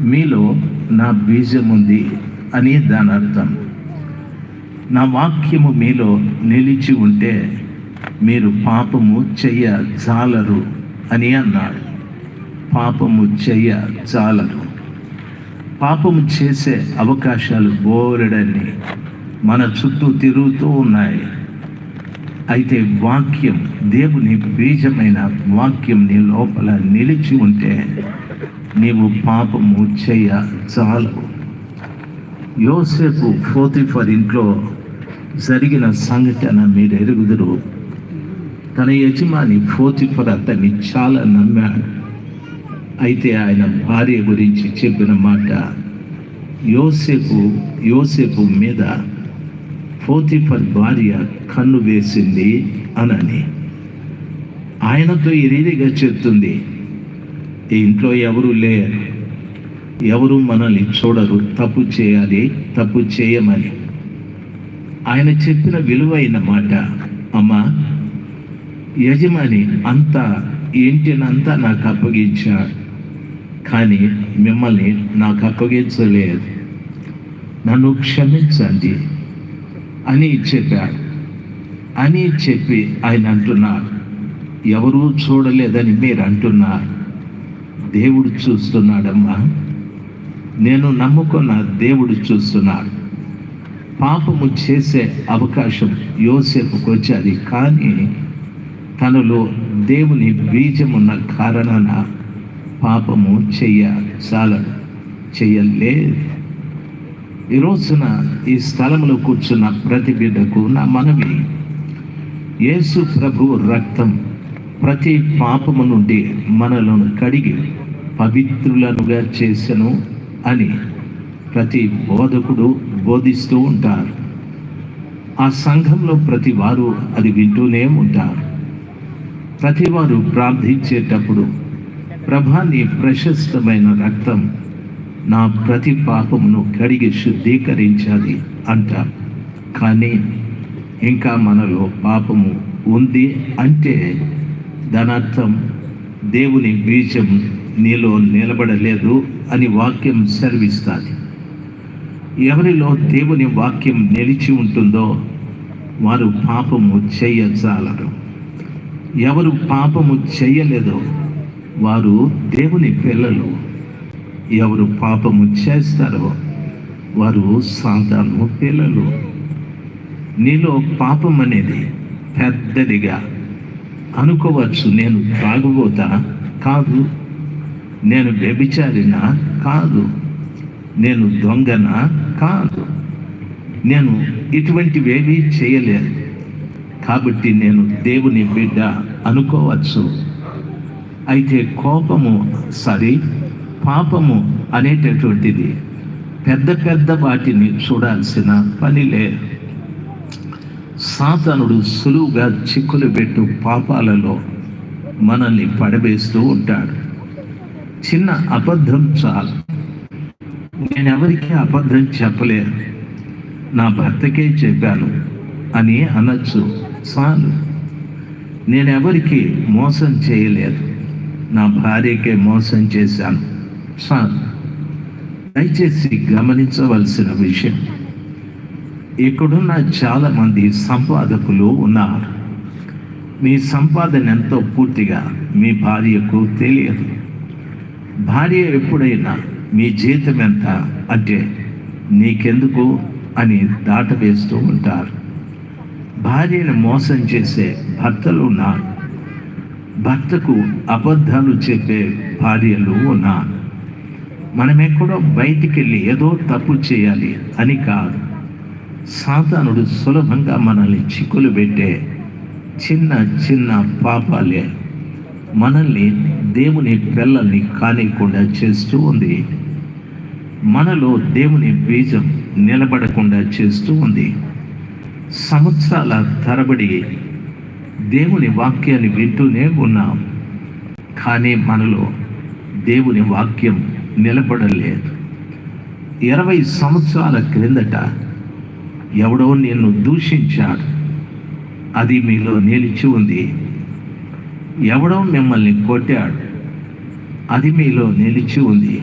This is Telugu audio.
మీలో నా బీజం ఉంది అని దాని అర్థం. నా వాక్యము మీలో నిలిచి ఉంటే మీరు పాపము చెయ్య జాలరు అని అన్నాడు. పాపము చెయ్య జాలరు. పాపము చేసే అవకాశాలు బోరెడని మన చుట్టూ తిరుగుతూ ఉన్నాయి. అయితే వాక్యం దేవుని బీజమైన వాక్యం నీ లోపల నిలిచి ఉంటే నీవు పాపము చేయ చాలు. యోసేపు ఫోతిఫర్ ఇంట్లో జరిగిన సంఘటన మీరు ఎరుగుదురు. తన యజమాని ఫోతిఫర్ అతన్ని చాలా నమ్మాడు. అయితే ఆయన భార్య గురించి చెప్పిన మాట యోసేపు యోసేపు మీద ఫోతిఫర్ భార్య కన్ను వేసింది అనని. ఆయనతో ఈ రీతిగా చెప్తుంది. ఈ ఇంట్లో ఎవరు లేరు. ఎవరు మనల్ని చూడరు. తప్పు చేయాలి తప్పు చేయమని. ఆయన చెప్పిన విలువైన మాట అమ్మా యజమాని అంతా ఏంటినంతా నాకు అప్పగించాడు. కానీ మిమ్మల్ని నాకు అప్పగించలేదు. నన్ను క్షమించండి అని చెప్పాడు. అని చెప్పి ఆయన అంటున్నారు ఎవరూ చూడలేదని మీరు అంటున్నారు దేవుడు చూస్తున్నాడమ్మా. నేను నమ్ముకున్న దేవుడు చూస్తున్నాడు. పాపము చేసే అవకాశం యోసేపుకు వచ్చేది కానీ తనలో దేవుని బీజమున్న కారణాన పాపము చెయ్య చాలడు చెయ్యలేదు ఈ రోజున ఈ స్థలంలో కూర్చున్న ప్రతి బిడ్డకు నా మనవి యేసు ప్రభు రక్తం ప్రతి పాపము నుండి మనలను కడిగి పవిత్రులనుగా చేసను అని ప్రతి బోధకుడు బోధిస్తూ ఉంటారు. ఆ సంఘంలో ప్రతి వారు అది వింటూనే ఉంటారు. ప్రతి వారు ప్రార్థించేటప్పుడు ప్రభా నీ ప్రశస్తమైన రక్తం నా ప్రతి పాపమును కడిగి శుద్ధీకరించాలి అంటారు. కానీ ఇంకా మనలో పాపము ఉంది అంటే దానర్థం దేవుని బీజం నీలో నిలబడలేదు అని వాక్యం సెలవిస్తుంది. ఎవరిలో దేవుని వాక్యం నిలిచి ఉంటుందో వారు పాపము చేయజాలరు. ఎవరు పాపము చేయలేదో వారు దేవుని పిల్లలు. ఎవరు పాపము చేస్తారో వారు సాధారణ పిల్లలు. నీలో పాపం అనేది పెద్దదిగా అనుకోవచ్చు నేను తాగుబోతా కాదు. నేను వ్యభిచారినా? కాదు. నేను దొంగన? కాదు. నేను ఇటువంటివేమీ చేయలేదు కాబట్టి నేను దేవుని బిడ్డ అనుకోవచ్చు. అయితే కోపము సరి పాపము అనేటటువంటిది. పెద్ద పెద్ద వాటిని చూడాల్సిన పని లేదు సాతనుడు సులువుగా చిక్కులు పెట్టు పాపాలలో మనల్ని పడవేస్తూ ఉంటాడు. చిన్న అబద్ధం చాలు. నేను ఎవరికి అబద్ధం చెప్పలేను. నా భర్తకే చెప్పాను. అని అనొచ్చు. చాలు. నేను ఎవరికి మోసం చేయలేదు. నా భార్యకే మోసం చేశాను. చాలు. దయచేసి గమనించవలసిన విషయం. ఇక్కడున్న చాలామంది సంపాదకులు ఉన్నారు. మీ సంపాదన ఎంతో పూర్తిగా మీ భార్యకు తెలియదు. భార్య ఎప్పుడైనా మీ జీతం ఎంత అంటే నీకెందుకు అని దాటవేస్తూ ఉంటారు. భార్యను మోసం చేసే భర్తలు ఉన్నారు. భర్తకు అబద్ధాలు చెప్పే భార్యలు ఉన్నారు. మనం ఎక్కడో బయటికి వెళ్ళి ఏదో తప్పు చేయాలి అని కాదు. సాతానుడు సులభంగా మనల్ని చిక్కులు పెట్టే చిన్న చిన్న పాపాలే మనల్ని దేవుని పిల్లల్ని కానికుండా చేస్తూ ఉంది. మనలో దేవుని బీజం నిలబడకుండా చేస్తూ ఉంది. సంవత్సరాల తరబడి దేవుని వాక్యాన్ని వింటూనే ఉన్నాం. కానీ మనలో దేవుని వాక్యం నిలబడలేదు. ఇరవై సంవత్సరాల క్రిందట ఎవడో నిన్ను దూషించాడు. అది మీలో నిలిచి ఉంది. ఎవడో మిమ్మల్ని కొట్టాడు. అది మీలో నిలిచి ఉంది.